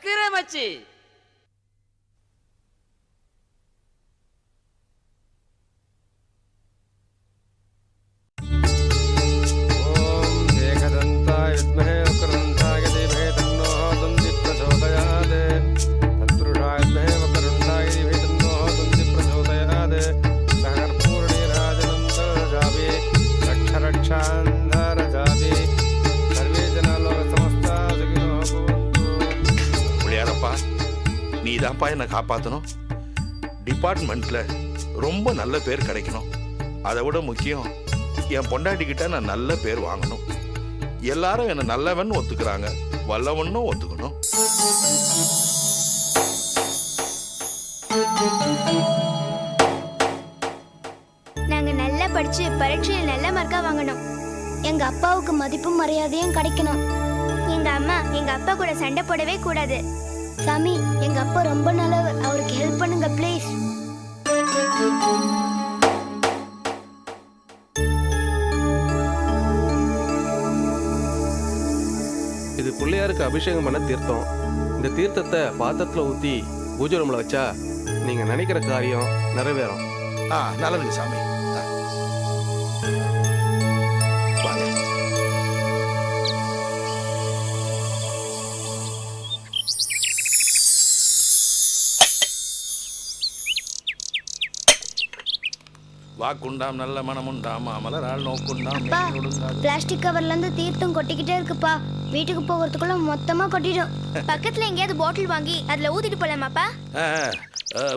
கிரமச்சி நீ தான்ப்பா என்னை காப்பாற்றணும் டிபார்ட்மெண்ட்டில் ரொம்ப நல்ல பேர் கிடைக்கணும். அதை விட முக்கியம் என் பொண்டாட்டிக்கிட்ட நான் நல்ல பேர் வாங்கணும். எல்லாரும் என்னை நல்லவன் ஒத்துக்கிறாங்க வல்லவனும் ஒத்துக்கணும். நாங்க நல்லா படிச்சு பரீட்சையில் நல்ல மார்க்கா வாங்கணும். எங்க அப்பாவுக்கு மதிப்பும் மரியாதையும் கிடைக்கணும். எங்க அம்மா எங்க அப்பா கூட சண்டை போடவே கூடாது. சாமி எங்க அப்பா ரொம்ப நல்லவர். அவருக்கு ஹெல்ப் பண்ணுங்க ப்ளீஸ் இது பிள்ளையாருக்கு அபிஷேகம் பண்ண தீர்த்தம். இந்த தீர்த்தத்தை பாத்திரத்தில் ஊற்றி பூஜை ரூமில் வச்சா நீங்கள் நினைக்கிற காரியம் நிறைவேறும். ஆ நல்லதுங்க சாமி. வாக்குண்டாம் நல்ல மனமுண்டாம் அமலரால் நோக்குண்டாம். பிளாஸ்டிக் கவர்ல இருந்து தீர்த்தம் கொட்டிக்கிட்டே இருக்குப்பா. வீட்டுக்கு போகிறதுக்குள்ள மொத்தமா கொட்டிடும். பக்கத்துல எங்கேயாவது பாட்டில் வாங்கி அதுல ஊத்திட்டு போலாமாப்பா?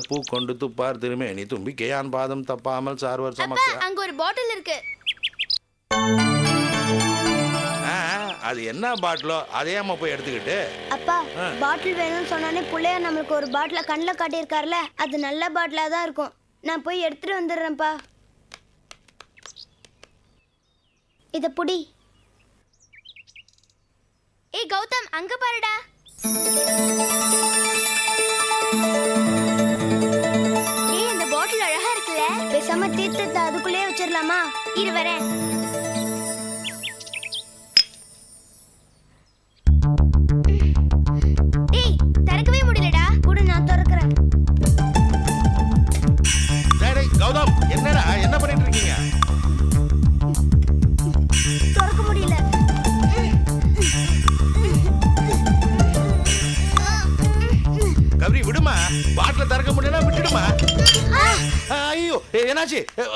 பூ கொண்டு துப்பார் திருமேனி தும்பிக்கையான் பாதம் தப்பாமல் சார்வர் சமக்க அங்க ஒரு பாட்டில் இருக்கு. அது என்ன பாட்டிலோ அதையாம போய் எடுத்துக்கிட்டு. அப்பா. பாட்டில் வேணும்னு சொன்னோடனே பிள்ளையார் நம்மளுக்கு ஒரு பாட்டில கண்ணில் காட்டியிருக்காருல அது நல்ல பாட்டிலா தான் இருக்கும். நான் போய் எடுத்துட்டு வந்துடுறேன்ப்பா. இத புடி. ஏய் கௌதம் அங்க பாருடா. ஏய் இந்த பாட்டில் அழகா இருக்குல்ல? பேசாம தீர்த்தத்தை அதுக்குள்ளேயே வச்சிடலாமா இரு வரேன்.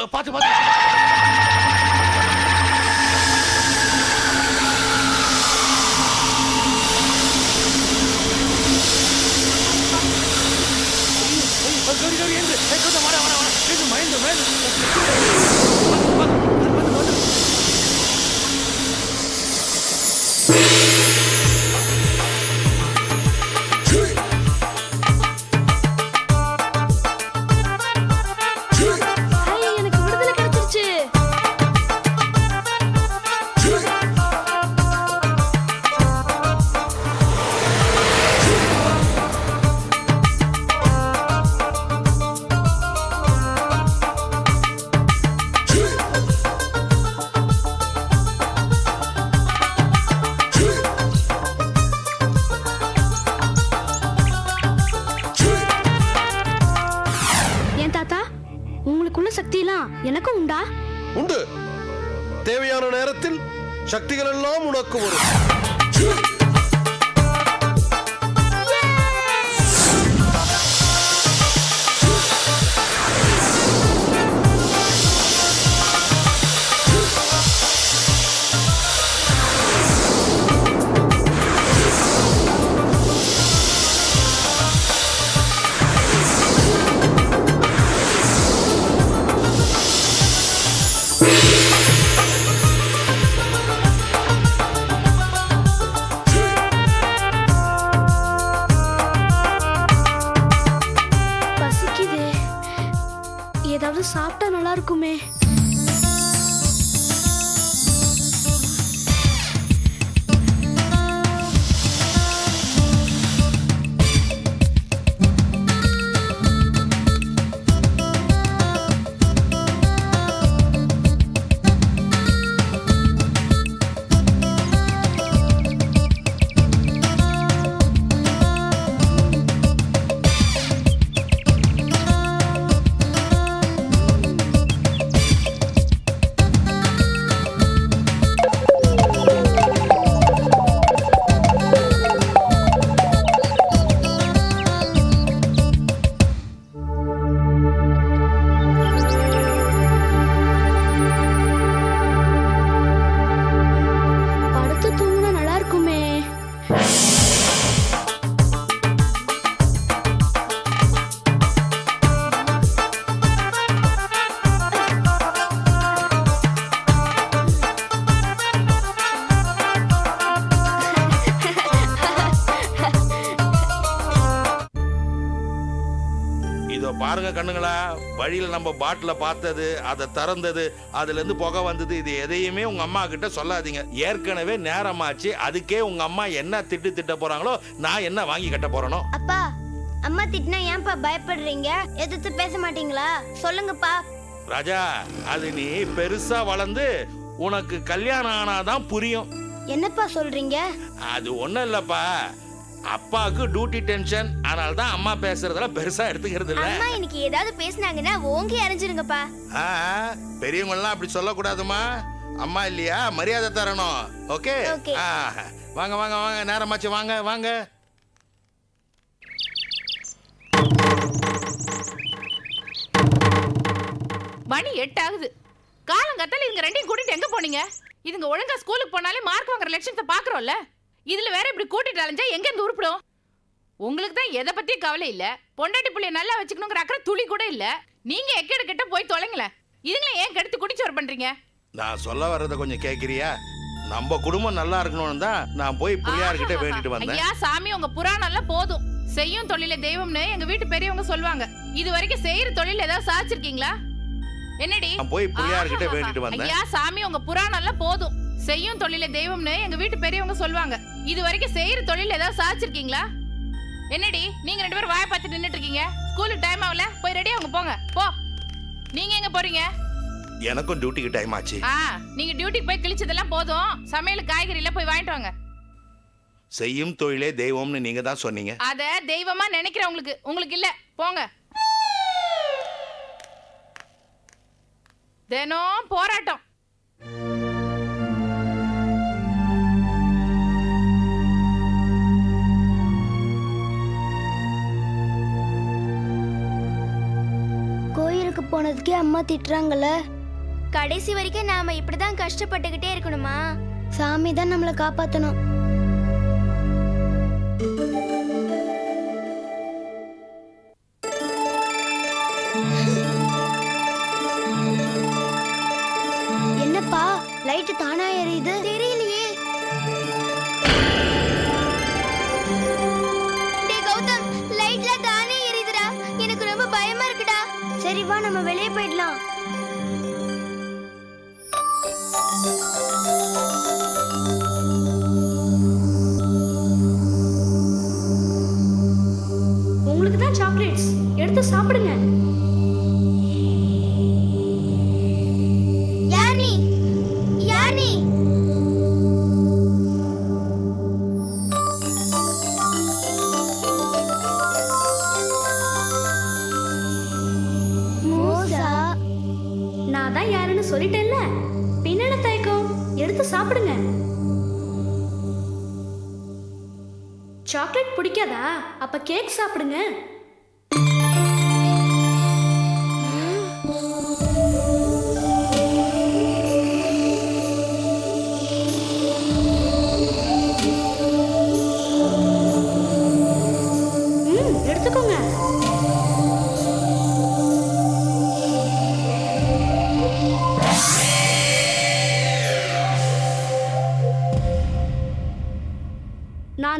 என்னாச்சு ஏ, வழியில நம்ம பாட்டில பார்த்தது அதை திறந்தது அதுல இருந்து புகை வந்தது இது எதையுமே உங்க அம்மா கிட்ட சொல்லாதீங்க. ஏற்கனவே நேரமாச்சு அதுக்கே உங்க அம்மா என்ன திட்டு திட்ட போறாங்களோ நான் என்ன வாங்கி கட்ட போறேனோ? அப்பா அம்மா திட்டினா ஏன்பா பயப்படுறீங்க? எதிர்த்து பேச மாட்டீங்களா? சொல்லுங்கப்பா. ராஜா அது நீ பெருசா வளர்ந்து உனக்கு கல்யாணம் ஆனாதான் புரியும். என்னப்பா சொல்றீங்க? அது ஒண்ணும் இல்லப்பா. அப்பாவுக்கு டியூட்டி டென்ஷன் அதனால தான் அம்மா பேசுறதெல்லாம் பெருசா எடுத்துக்கிறது இல்ல. அம்மா இன்னைக்கு ஏதாவது பேசுனாங்கன்னா ஓங்கி அரைஞ்சிருங்கப்பா. ஆ, பெரியவங்கெல்லாம் அப்படி சொல்லக்கூடாதுமா. அம்மா இல்லையா? மரியாதை தரணும். ஓகே? வாங்க வாங்க வாங்க. நேரமாச்சு. வாங்க வாங்க. மணி எட்டு ஆகுது காலங்கத்தால இதுங்க ரெண்டையும் கூட்டிட்டு எங்க போனீங்க? இதுங்க ஒழுங்கா ஸ்கூலுக்கு போனாலே மார்க் வாங்குற லட்சணத்தை பாக்குறோம்ல. இதுல வேற இப்படி கூட்டிட்டு அலைஞ்சா எங்க இருந்து உருப்பிடும்? உங்களுக்கு தான் எதை பத்தியும் கவலை இல்ல. பொண்டாட்டி புள்ளைய நல்லா வச்சுக்கணுங்கிற அக்கறை துளி கூட இல்ல. நீங்க எக்கேடு கிட்ட போய் தொலைங்களேன். இதுங்களை ஏன் கெடுத்து குடிச்சோர் பண்றீங்க? நான் சொல்ல வர்றத கொஞ்சம் கேக்குறியா? நம்ம குடும்பம் நல்லா இருக்கணும்னு தான் நான் போய் பிள்ளையார்கிட்ட வேண்டிட்டு வந்தேன். ஐயா சாமி உங்க புராணம் எல்லாம் போதும். செய்யும் தொழில தெய்வம்னு எங்க வீட்டு பெரியவங்க சொல்லுவாங்க. இது வரைக்கும் செய்யற தொழில் ஏதாவது சாதிச்சிருக்கீங்களா? என்னடி? நான் போய் பிள்ளையார்கிட்ட. வேண்டிட்டு வந்தேன். ஐயா சாமி உங்க புராணம் எல்லாம் போதும். செய்யும் தொழில தெய்வம்னு எங்க வீட்டு பெரியவங்க சொல்லுவாங்க. இது வரைக்கும் செய்யற தொழில் ஏதாவது சாதிச்சிருக்கீங்களா? என்னடி நீங்க ரெண்டு பேரும் வாயை பார்த்து நின்னுட்டு இருக்கீங்க ஸ்கூலுக்கு டைம் ஆகல போய் ரெடி அவங்க போங்க. போ. நீங்க எங்க போறீங்க? எனக்கும் டியூட்டிக்கு டைம் ஆச்சு. ஆ நீங்க டியூட்டிக்கு போய் கிழிச்சதெல்லாம் போதும். சமையல் காய்கறி எல்லாம் போய் வாங்கிட்டு வாங்க. செய்யும் தொழிலே தெய்வம்னு நீங்க தான் சொன்னீங்க. அத தெய்வமா நினைக்கிறவங்களுக்கு உங்களுக்கு இல்ல. போங்க. தினம் போராட்டம். போனதுக்கே அம்மா திட்டுறாங்கல்ல. கடைசி வரைக்கும் நாம இப்படிதான் கஷ்டப்பட்டுக்கிட்டே இருக்கணுமா? சாமி தான் நம்மளை காப்பாத்தணும். பின்னாடி தயக்கம் எடுத்து சாப்பிடுங்க. சாக்லேட் பிடிக்காதா? அப்ப கேக் சாப்பிடுங்க.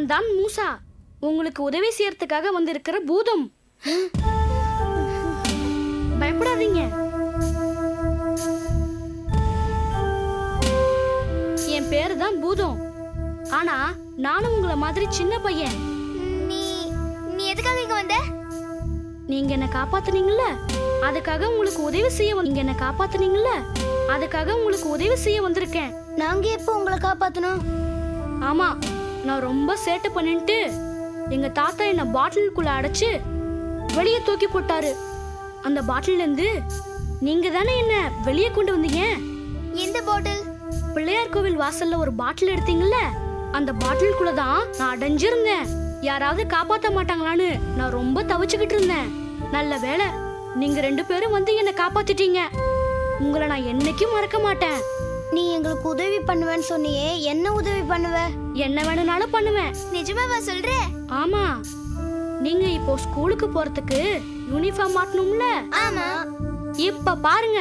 நான் தான் மூசா. உங்களுக்கு உதவி செய்யறதுக்காக வந்திருக்கிற பூதம். பயப்படாதீங்க. என் பேரு தான் பூதம். ஆனா நானும் உங்கள மாதிரி சின்ன பையன். நீ நீ எதுக்காக இங்க வந்த? நீங்க என்ன காப்பாத்துனீங்கல்ல? அதுக்காக உங்களுக்கு உதவி செய்ய நீங்க என்ன காப்பாத்துனீங்கல்ல? அதுக்காக உங்களுக்கு உதவி செய்ய வந்திருக்கேன். நாங்க எப்போ உங்களை காப்பாத்தணும் ஆமா நான் ரொம்ப சேட்டை பண்ணிட்டு எங்க தாத்தா என்ன பாட்டிலுக்குள்ள அடைச்சு வெளியே தூக்கி போட்டாரு. அந்த பாட்டில்ல இருந்து நீங்க தானே என்ன வெளியே கொண்டு வந்தீங்க? எந்த பாட்டில்? பிள்ளையார் கோவில் வாசல்ல ஒரு பாட்டில் எடுத்தீங்கல்ல? அந்த பாட்டிலுக்குள்ள தான் நான் அடைஞ்சிருந்தேன். யாராவது காப்பாத்த மாட்டாங்களான்னு நான் ரொம்ப தவிச்சுக்கிட்டு இருந்தேன். நல்ல வேளை நீங்க ரெண்டு பேரும் வந்து என்ன காப்பாத்திட்டீங்க. உங்களை நான் என்னைக்கும் மறக்க மாட்டேன். நீ எங்களுக்கு உதவி பண்ணுவேன்னு சொன்னியே என்ன உதவி பண்ணுவ? என்ன வேணும்னாலும் பண்ணுவேன். நிஜமாவா சொல்ற? ஆமா. நீங்க இப்போ ஸ்கூலுக்கு போறதுக்கு யூனிஃபார்ம் மாட்டணும்ல? ஆமா. இப்ப பாருங்க.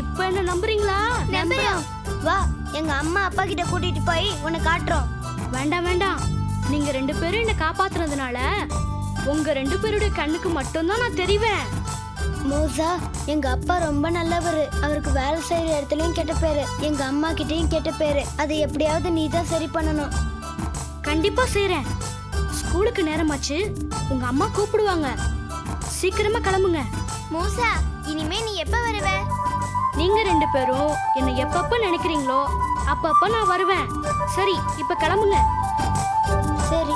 இப்ப என்ன நம்புறீங்களா? நம்புறோம். வா எங்க அம்மா அப்பா கிட்ட கூட்டிட்டு போய் உன்னை காட்டுறோம். வேண்டாம் வேண்டாம். நீங்க ரெண்டு பேரும் என்ன காப்பாத்துனதுனால உங்க ரெண்டு பேருடைய கண்ணுக்கு மட்டும்தான் நான் தெரிவேன். மோசா எங்க அப்பா ரொம்ப நல்லவர். அவருக்கு வேலை செய்யற இடத்துலயும் கெட்ட பேரு. எங்க அம்மா கிட்டயும் கெட்ட பேரு. அதை எப்படியாவது நீ தான் சரி பண்ணணும். கண்டிப்பா செய்றேன். ஸ்கூலுக்கு நேரமாச்சு. உங்க அம்மா கூப்பிடுவாங்க. சீக்கிரமா கிளம்புங்க. மூசா இனிமே நீ எப்ப வருவ? நீங்க ரெண்டு பேரும் என்னை எப்பப்ப நினைக்கிறீங்களோ அப்பப்ப நான் வருவேன். சரி இப்ப கிளம்புங்க. சரி.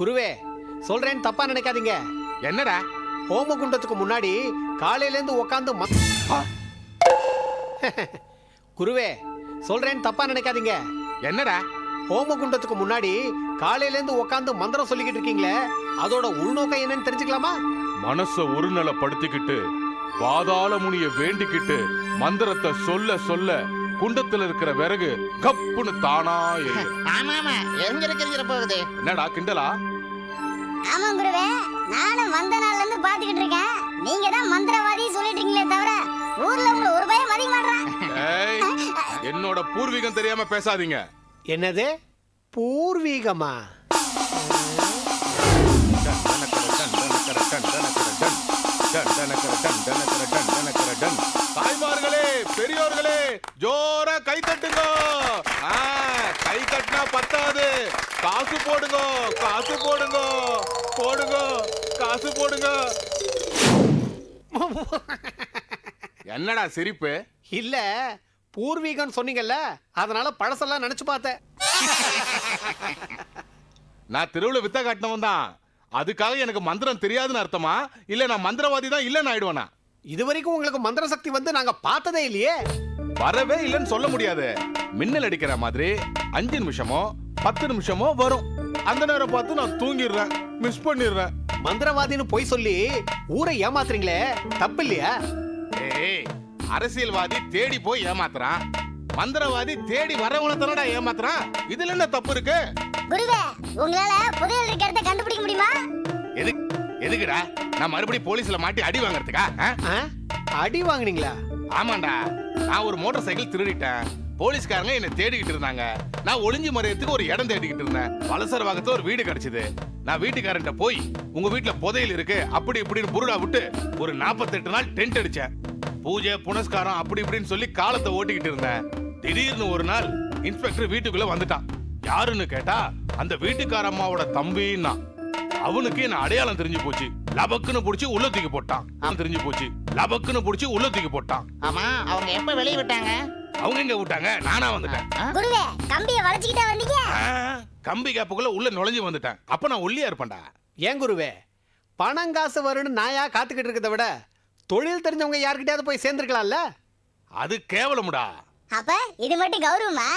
குருவே சொல்றேன்னு தப்பா நினைக்காதீங்க. என்னடா? ஹோமகுண்டத்துக்கு முன்னாடி காலையில இருந்து உட்காந்து குருவே சொல்றேன்னு தப்பா நினைக்காதீங்க. என்னடா? ஹோமகுண்டத்துக்கு முன்னாடி காலையில இருந்து உட்காந்து மந்திரம் சொல்லிக்கிட்டு இருக்கீங்களே அதோட உள்நோக்கம் என்னன்னு தெரிஞ்சுக்கலாமா? மனச ஒருநிலைப்படுத்திக்கிட்டு பாதாள முனிய வேண்டிக்கிட்டு மந்திரத்தை சொல்ல சொல்ல குண்டத்துல இருக்கிற விறகு கப்புன்னு தானா எரியும். ஆமா ஆமா எரிஞ்சிட எரிஞ்சிட போகுது? என்னடா கிண்டலா? ஆமா குருவே நானும் வந்த நாள்ல இருந்து பாத்துக்கிட்டு இருக்கேன். நீங்க தான் மந்திரவாதி சொல்லிட்டு இருக்கீங்களே தவிர ஊர்ல உங்களை ஒரு பயம் மதிக்க மாட்டான் ஏய், என்னோட பூர்வீகம் தெரியாம பேசாதீங்க. என்னது? பூர்வீகமா? தாய்மார்களே பெரியோர்களே ஜோரா கை தட்டுங்க. ஆ, கை தட்டினா பத்தாது. காசு போடுங்க காசு போடுங்க. போடுங்க காசு போடுங்க. என்னடா சிரிப்பு? இல்ல பூர்வீகம் சொன்னீங்கல்ல அதனால பழசெல்லாம் நினைச்சு பார்த்தேன். நான் தெருவுல வித்த காட்டினவன் தான் அதுக்காக எனக்கு மந்திரம் தெரியாதுன்னு அர்த்தமா? இல்ல நான் மந்திரவாதி தான் இல்லன்னு ஆயிடுவேனா? இது வரைக்கும் உங்களுக்கு மந்திர சக்தி வந்து நாங்க பார்த்ததே இல்லையே. வரவே இல்லைன்னு சொல்ல முடியாது. மின்னல் அடிக்கிற மாதிரி அஞ்சு நிமிஷமோ பத்து நிமிஷமோ வரும். அந்த நேரம் பார்த்து நான் தூங்கிடுறேன் மிஸ் பண்ணிடுறேன். மந்திரவாதின்னு பொய் சொல்லி ஊரை ஏமாத்துறீங்களே தப்பு இல்லையா? ஏய் அரசியல்வாதி தேடி போய் ஏமாத்துறான். மந்திரவாதி தேடி வரவங்கள தானடா ஏமாத்துறான். இதுல என்ன தப்பு இருக்கு? குருவே உங்களால புதையல் இருக்க இடத்த கண்டுபிடிக்க முடியுமா? எது எதுக்குடா? நான் மறுபடியும் போலீஸ்ல மாட்டி அடி வாங்குறதுக்கா ஆ? ஆ? அடி வாங்குனீங்களா? ஆமாண்டா. நான் ஒரு மோட்டார் சைக்கிள் திருடிட்டேன். போலீஸ்காரங்க என்ன தேடிக்கிட்டு இருந்தாங்க. நான் ஒளிஞ்சு மறையத்துக்கு ஒரு இடம் தேடிக்கிட்டு இருந்தேன். வலசர வாகத்துல ஒரு வீடு கிடைச்சது. நான் வீட்டுக்காரன்ட்ட போய் உங்க வீட்டுல புதையல் இருக்கு. அப்படி இப்படின்னு புருடா விட்டு ஒரு 48 நாள் டென்ட் அடிச்சேன். பூஜை புனஸ்காரம் அப்படி இப்படின்னு சொல்லி காலத்தை ஓட்டிக்கிட்டு இருந்தேன். திடீர்னு ஒரு நாள் இன்ஸ்பெக்டர் வீட்டுக்குள்ள வந்துட்டான். யாருன்னு கேட்டா அந்த வீட்டுக்கார அம்மாவோட தம்பின்னா அவனுக்கு என்ன அடையாளம் தெரிஞ்சு போச்சு? லபக்குன்னு புடிச்சு உள்ள தூக்கி போட்டான். அவன் தெரிஞ்சு போச்சு. லபக்குன்னு புடிச்சு உள்ள தூக்கி போட்டான். ஆமா அவங்க எப்ப வெளியே விட்டாங்க? அவங்க எங்க விட்டாங்க? நானா வந்துட்டேன். குருவே கம்பியை வளைச்சுக்கிட்டே வந்தீங்க? கம்பி கேப்புக்குள்ள உள்ள நுழைஞ்சு வந்துட்டேன். அப்ப நான் ஒல்லியா இருப்பேன்டா. ஏன் குருவே? பணம் காசு வரும்னு நாயா காத்துக்கிட்டு இருக்கிறத விட தொழில் தெரிஞ்சவங்க யார்கிட்டயாவது போய் சேர்ந்துருக்கலாம்ல? அது கேவலமுடா. அப்ப இது மட்டும் கௌரவமா?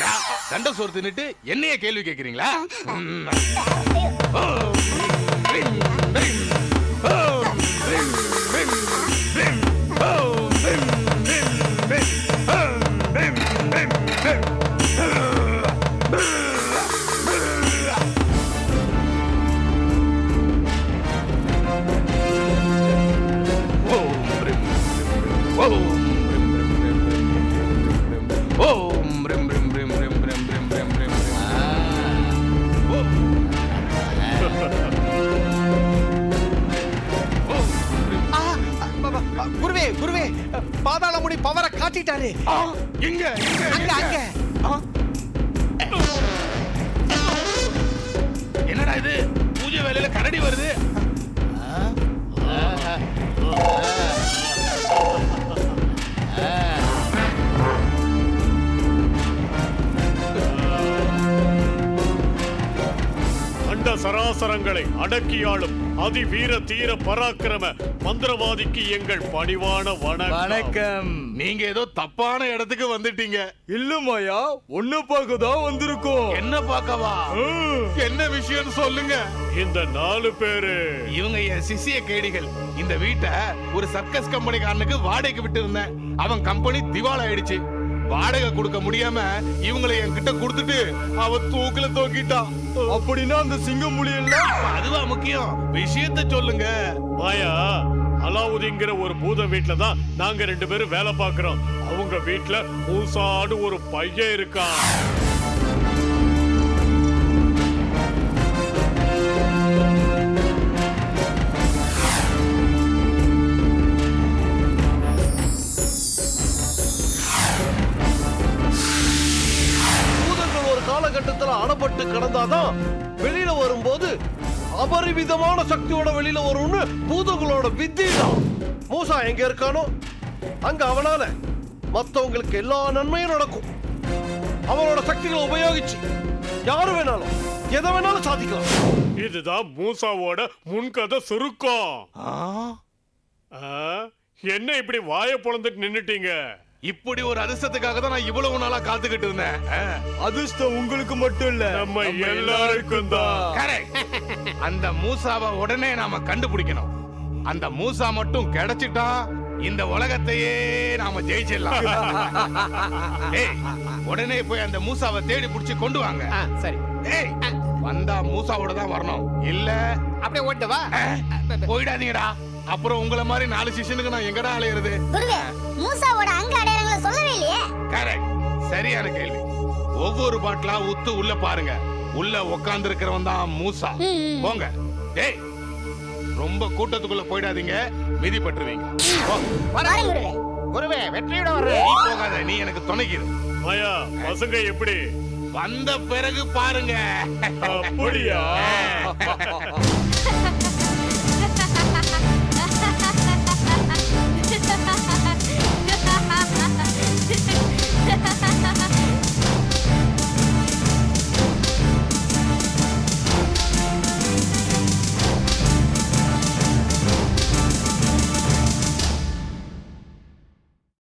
டா, தண்ட சோறு தின்னுட்டு என்னைய கேள்வி கேக்குறீங்களா? ஆ, எங்க அங்க? அங்க. என்னடா இது? பூஜை வேலையில கரடி வருது. அண்ட சராசரங்களை அடக்கியாளும் அதிவீர தீர பராக்கிரம மந்திரவாதிக்கு எங்கள் பணிவான வணக்கம். வணக்கம். நீங்க ஏதோ தப்பான இடத்துக்கு வந்துட்டீங்க. இல்லமாயா ஒன்னு பார்க்க தான் வந்திருக்கோம். என்ன பார்க்கவா? என்ன விஷயம் சொல்லுங்க. இந்த நாலு பேரு. இவங்க என் சிசிய கேடிகள். இந்த வீட்டை ஒரு சர்க்கஸ் கம்பெனிக்காரனுக்கு வாடகைக்கு விட்டு இருந்தேன் அவன் கம்பெனி திவால் ஆயிடுச்சு. வாடகை கொடுக்க முடியாம இவங்களை என்கிட்ட கொடுத்துட்டு அவன் தூக்குல தூக்கிட்டான். அப்படின்னா அந்த சிங்கம் முடியல அதுவா முக்கியம்? விஷயத்த சொல்லுங்க. மாயா அலாவுதீங்கிற ஒரு பூத வீட்ல தான் நாங்க ரெண்டு பேரும் வேலை பார்க்குறோம். அவங்க வீட்டில் மூசாடு ஒரு பையன் இருக்கான். பூதங்கள் ஒரு காலகட்டத்துல அடப்பட்டு கடந்தாதான் வெளியில வரும்போது அபரிவிதமான சக்தியோட வெளியில வரும்னு பூதங்களோட வித்தி தான் மூசா எங்க இருக்கானோ அங்க அவனால மத்தவங்களுக்கு எல்லா நன்மையும் நடக்கும். அவனோட சக்திகளை உபயோகிச்சு யாரு வேணாலும் எதை வேணாலும் சாதிக்கலாம். இதுதான் மூசாவோட முன்கதை சுருக்கம் ஆ, என்ன இப்படி வாயை பொளந்துட்டு நின்னுட்டீங்க? இப்படி ஒரு அதிர்ஷ்டத்துக்காக தான் நான் இவ்வளவு நாளா காத்துக்கிட்டு இருந்தேன். அதிர்ஷ்டம் உங்களுக்கு மட்டும் இல்ல நம்ம எல்லாருக்கும் தான். அந்த மூசாவை உடனே நாம கண்டுபிடிக்கணும். அந்த மூசா மட்டும் கிடைச்சிட்டா இந்த உலகத்தையே நாம ஜெயிச்சிடலாம். ஏய், உடனே போய் அந்த மூசாவை தேடி புடிச்சு கொண்டு வாங்க. ஆ, சரி. ஏய், வந்தா மூசாவோட தான் வரணும். இல்ல அப்படியே ஓட்டு வா. போயிடாதீங்கடா. அப்புறம் உங்கள மாதிரி நாலு சிஷனுக்கு நான் எங்கடா அலையிறது? குருவே மூசாவோட அங்க அடையாளங்களை சொல்லவே இல்லையே? கரெக்ட் சரியான கேள்வி. ஒவ்வொரு பாட்டிலா உத்து உள்ள பாருங்க. உள்ள உட்கார்ந்து இருக்கிறவன் தான் மூசா. போங்க. டேய் ரொம்ப கூட்டத்துக்குள்ள போயிடாதீங்க. மிதிப்பட்டுருவீங்க குருவே குருவே வெற்றியோட நீ வர்றேன் போகாத. நீ எனக்கு துணைக்கிது மாயா பசங்க எப்படி? வந்த பிறகு பாருங்க. அப்படியா?